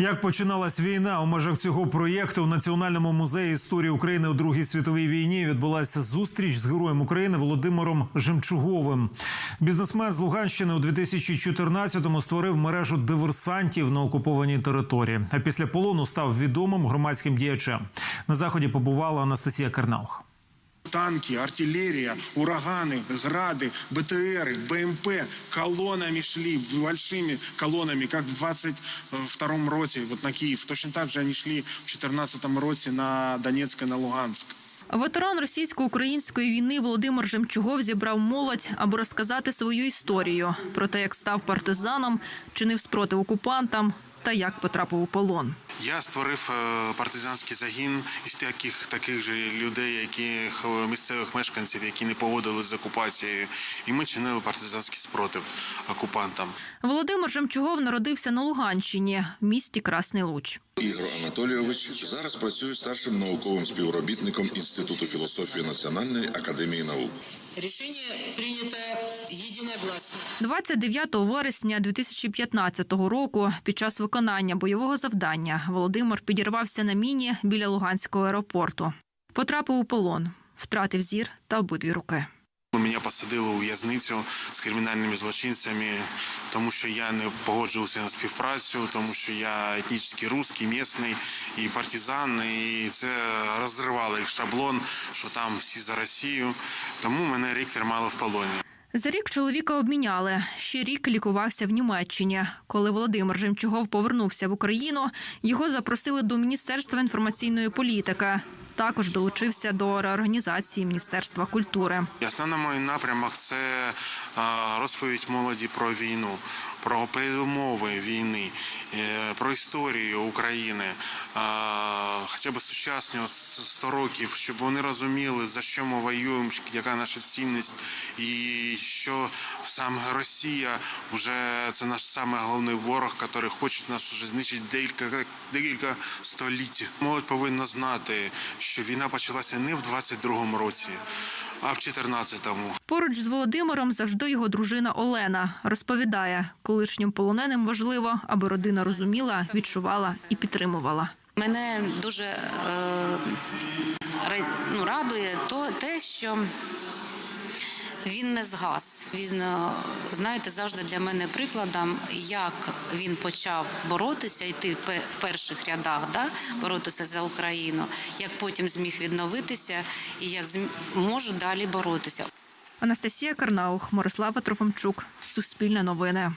Як починалась війна у межах цього проєкту у Національному музеї історії України у Другій світовій війні відбулася зустріч з героєм України Володимиром Жемчуговим. Бізнесмен з Луганщини у 2014-му створив мережу диверсантів на окупованій території. А після полону став відомим громадським діячем. На заході побувала Анастасія Карнаух Танки, артиллерия, ураганы, грады, БТРы, БМП колоннами шли, большими колоннами, как в 22-м роте, вот на Киев. Точно так же они шли в 14-м роте на Донецк и на Луганск. Ветеран російсько-української війни Володимир Жемчугов зібрав молодь, аби розказати свою історію про те, як став партизаном, чинив спротив окупантам та як потрапив у полон. Я створив е, партизанський загін із таких таких же людей, яких місцевих мешканців, які не погодились з окупацією, і ми чинили партизанський спротив окупантам. Володимир Жемчугов народився на Луганщині в місті Красний Луч. Ігор Анатолійович зараз працює старшим науковим співробітником Інституту філософії Національної академії наук. Решение принято единогласно. 29 вересня 2015 року під час виконання бойового завдання Володимир підірвався на міні біля Луганського аеропорту. Потрапив у полон, втратив зір та обидві руки. Мене посадили у в'язницю з кримінальними злочинцями, тому що я не погоджувався на співпрацю, тому що я етнічний русський, місний і партизан, і це розривало їх шаблон, що там всі за Росію. Тому мене рік тримали в полоні. За рік чоловіка обміняли. Ще рік лікувався в Німеччині. Коли Володимир Жемчугов повернувся в Україну, його запросили до Міністерства інформаційної політики. Також долучився до реорганізації Міністерства культури. Основний мій напрямок це розповідь молоді про війну, про передумови війни, е, про історію України, хоча б сучасну 100 років, щоб вони розуміли, за що ми воюємо, яка наша цінність, і що саме Росія вже це наш самий головний ворог, який хоче нас вже знищити декілька, декілька століть. Молодь повинна знати, війна почалася не в 22-му році, а в 14-му. Поруч з Володимиром завжди його дружина Олена розповідає, колишнім полоненим важливо, аби родина розуміла, відчувала і підтримувала. Мене дуже е, ну, радує то, те, що він не згас. Він, е, знаєте, завжди для мене прикладом, як він почав боротися, йти в перших рядах, да, боротися за Україну, як потім зміг відновитися і як зм- може далі боротися. Анастасія Карнаух, Мирослава Трофомчук, Суспільне новини.